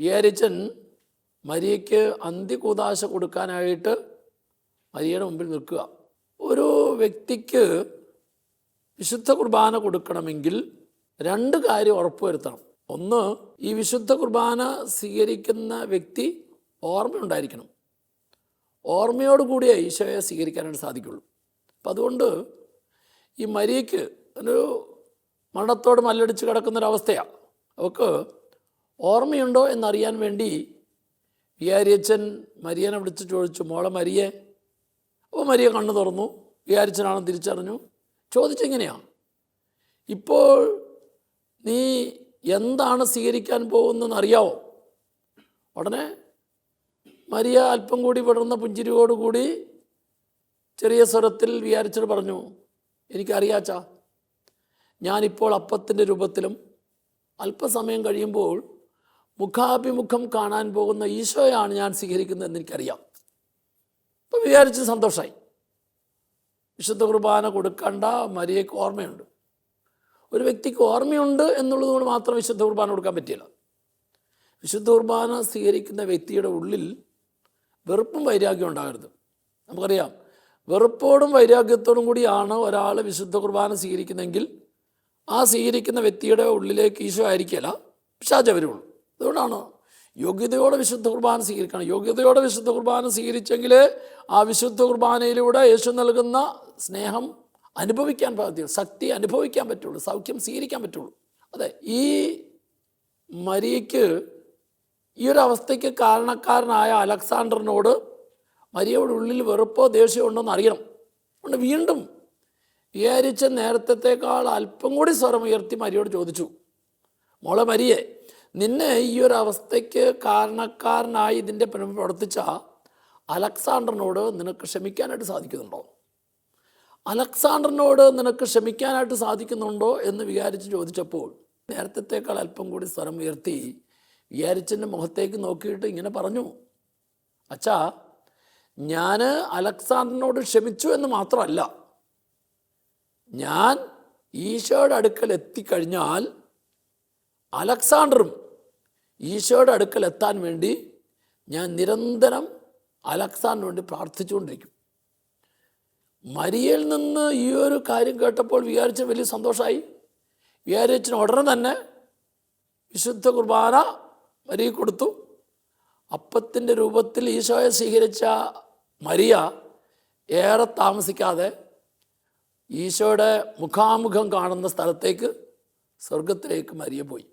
വിചാരിച്ചൻ മരിയയ്ക്ക് അന്ത്യകൂതാശ കൊടുക്കാനായിട്ട് മരിയയുടെ മുമ്പിൽ നിൽക്കുക. ഒരു വ്യക്തിക്ക് വിശുദ്ധ കുർബാന കൊടുക്കണമെങ്കിൽ രണ്ട് കാര്യം ഉറപ്പുവരുത്തണം. ഒന്ന് ഈ വിശുദ്ധ കുർബാന സ്വീകരിക്കുന്ന വ്യക്തി ഓർമ്മയുണ്ടായിരിക്കണം ഓർമ്മയോടുകൂടിയേ ഈശോയെ സ്വീകരിക്കാനായിട്ട് സാധിക്കുള്ളൂ. അപ്പം അതുകൊണ്ട് ഈ മരിയയ്ക്ക് ഒരു മരണത്തോട് മല്ലടിച്ച് കിടക്കുന്നൊരവസ്ഥയാണ് അവൾക്ക് ഓർമ്മയുണ്ടോ എന്നറിയാൻ വേണ്ടി വിയാരിയച്ഛൻ മരിയനെ വിളിച്ച് ചോദിച്ചു മോളെ മരിയെ. അപ്പോൾ മരിയ കണ്ണു തുറന്നു വിയാരിച്ചനാണെന്ന് തിരിച്ചറിഞ്ഞു. ചോദിച്ചെങ്ങനെയാണ് ഇപ്പോൾ നീ എന്താണ് സ്വീകരിക്കാൻ പോകുന്നതെന്ന് അറിയാവോ ഉടനെ മരിയ അല്പം കൂടി വിടർന്ന പുഞ്ചിരിയോടുകൂടി ചെറിയ സ്വരത്തിൽ വിചാരിച്ചിട്ട് പറഞ്ഞു എനിക്കറിയാച്ചാ ഞാനിപ്പോൾ അപ്പത്തിന്റെ രൂപത്തിലും അല്പസമയം കഴിയുമ്പോൾ മുഖാഭിമുഖം കാണാൻ പോകുന്ന ഈശോയാണ് ഞാൻ സ്വീകരിക്കുന്നതെന്ന് എനിക്കറിയാം. അപ്പം വിചാരിച്ച് സന്തോഷമായി വിശുദ്ധ കുർബാന കൊടുക്കേണ്ട മരിയയ്ക്ക് ഓർമ്മയുണ്ട്. ഒരു വ്യക്തിക്ക് ഓർമ്മയുണ്ട് എന്നുള്ളതുകൊണ്ട് മാത്രം വിശുദ്ധ കുർബാന കൊടുക്കാൻ പറ്റില്ല. വിശുദ്ധ കുർബാന സ്വീകരിക്കുന്ന വ്യക്തിയുടെ ഉള്ളിൽ വെറുപ്പും വൈരാഗ്യം ഉണ്ടാകരുത്. നമുക്കറിയാം വെറുപ്പോടും വൈരാഗ്യത്തോടും കൂടിയാണ് ഒരാൾ വിശുദ്ധ കുർബാന സ്വീകരിക്കുന്നതെങ്കിൽ ആ സ്വീകരിക്കുന്ന വ്യക്തിയുടെ ഉള്ളിലേക്ക് ഈശോ ആയിരിക്കില്ല പിശാച് വരുള്ളൂ അതുകൊണ്ടാണ്? യോഗ്യതയോടെ വിശുദ്ധ കുർബാന സ്വീകരിക്കണം. യോഗ്യതയോടെ വിശുദ്ധ കുർബാന സ്വീകരിച്ചെങ്കിൽ ആ വിശുദ്ധ കുർബാനയിലൂടെ യേശു നൽകുന്ന സ്നേഹം അനുഭവിക്കാൻ പറ്റുള്ളൂ ശക്തി അനുഭവിക്കാൻ പറ്റുള്ളൂ. സൗഖ്യം സ്വീകരിക്കാൻ പറ്റുള്ളൂ. അതെ ഈ മരിയയ്ക്ക് ഈ ഒരു അവസ്ഥയ്ക്ക് കാരണക്കാരനായ അലക്സാണ്ടറിനോട് മരിയയുടെ ഉള്ളിൽ വെറുപ്പോ ദേഷ്യമോ ഉണ്ടോന്ന് അറിയണം. അതുകൊണ്ട് വീണ്ടും വിചാരിച്ച നേരത്തേക്കാൾ അല്പം കൂടി സ്വരം ഉയർത്തി മരിയോട് ചോദിച്ചു മോളെ മരിയെ നിന്നെ ഈ ഒരു അവസ്ഥയ്ക്ക് കാരണക്കാരനായി ഇതിന്റെ പ്രവർത്തിച്ച അലക്സാണ്ടറിനോട് നിനക്ക് ക്ഷമിക്കാനായിട്ട് സാധിക്കുന്നുണ്ടോ? അലക്സാണ്ടറിനോട് നിനക്ക് ക്ഷമിക്കാനായിട്ട് സാധിക്കുന്നുണ്ടോ എന്ന് വിചാരിച്ച് ചോദിച്ചപ്പോൾ നേരത്തേക്കാൾ അല്പം കൂടി സ്വരം ഉയർത്തി വിചാരിച്ചന്റെ മുഖത്തേക്ക് നോക്കിയിട്ട് ഇങ്ങനെ പറഞ്ഞു. അച്ഛാ ഞാൻ അലക്സാണ്ടറിനോട് ക്ഷമിച്ചു എന്ന് മാത്രമല്ല ഞാൻ ഈശോയുടെ അടുക്കൽ എത്തിക്കഴിഞ്ഞാൽ അലക്സാണ്ടറും ഈശോയുടെ അടുക്കൽ എത്താൻ വേണ്ടി ഞാൻ നിരന്തരം അലക്സാണ്ടറിന് വേണ്ടി പ്രാർത്ഥിച്ചുകൊണ്ടിരിക്കും. മരിയയിൽ നിന്ന് ഈ ഒരു കാര്യം കേട്ടപ്പോൾ വിചാരിച്ച വലിയ സന്തോഷമായി. വിചാരിച്ചിന് ഉടനെ തന്നെ വിശുദ്ധ കുർബാന മരിയ കൊടുത്തു. അപ്പത്തിന്റെ രൂപത്തിൽ ഈശോയെ സ്വീകരിച്ച മരിയ ഏറെ താമസിക്കാതെ ഈശോയുടെ മുഖാമുഖം കാണുന്ന സ്ഥലത്തേക്ക് സ്വർഗത്തിലേക്ക് മരിയ പോയി.